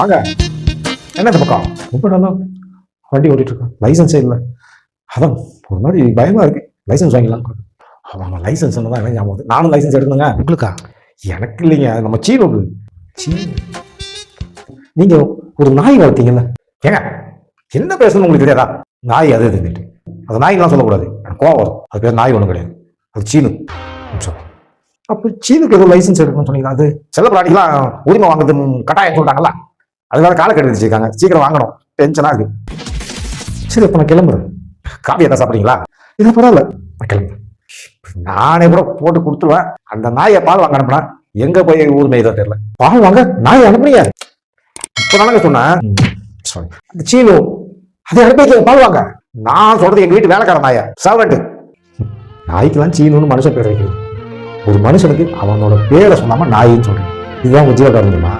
வாங்க. என்ன இந்த பக்கம்? ரொம்ப நல்லா வண்டி ஓட்டிட்டு இருக்கேன் லைசன்ஸே இல்லை. அதான் ஒரு மாதிரி பயமா இருக்கு. லைசன்ஸ் வாங்கிடலாம். ஆமாம் லைசன்ஸ் தான் என்ன ஞாபகம். நானும் லைசன்ஸ் எடுக்கணுங்க. உங்களுக்கா? எனக்கு இல்லைங்க. நம்ம சீனோக்கு சீனு? நீங்க ஒரு நாய் வளர்த்தீங்கல்ல? ஏங்க என்ன பேசணும் உங்களுக்கு தெரியாதா? நாய் அது இதுன்னுட்டு. அது நாய்லாம் சொல்லக்கூடாது. எனக்கு கோவம் வரும். அது பேர் நாய் ஒன்றும் கிடையாது. அது சீனு. அப்போ சீனுக்கு ஏதோ லைசன்ஸ் எடுக்கணும்னு சொன்னீங்க அது செல்ல பிராணிக்கெல்லாம் உரிமை வாங்குறதுன்னு கட்டாயம் சொல்லிட்டாங்களா அதனால காலக்கெடு வச்சிருக்காங்க. சீக்கிரம் வாங்கணும். டென்ஷனாக இருக்கு. சரி இப்போ நான் கிளம்புறேன். காஃபி எதாவது சாப்பிட்றீங்களா? இது பரவாயில்ல. நான் கிளம்புறேன். நானே கூட போட்டு கொடுத்துருவேன். அந்த நாயை பால் வாங்க அனுப்புனா எங்க போய் ஊர் மேய்தோ தெரியல. பால் வாங்க நாயை அனுப்புனியா. இப்போ தானங்க சொன்னேன். சாரி அந்த சீனு அதை அனுப்பி பால் வாங்க. நான் சொல்றது எங்க வீட்டு வேலைக்கார நாயா. சர்வெண்ட் நாய்க்கெல்லாம் சீனுன்னு மனுஷன் பேர் வைக்கிறது. ஒரு மனுஷனுக்கு அவனோட பேரை சொல்லாம நாயின்னு சொல்றேன் இதுதான் உங்க தெரியுமா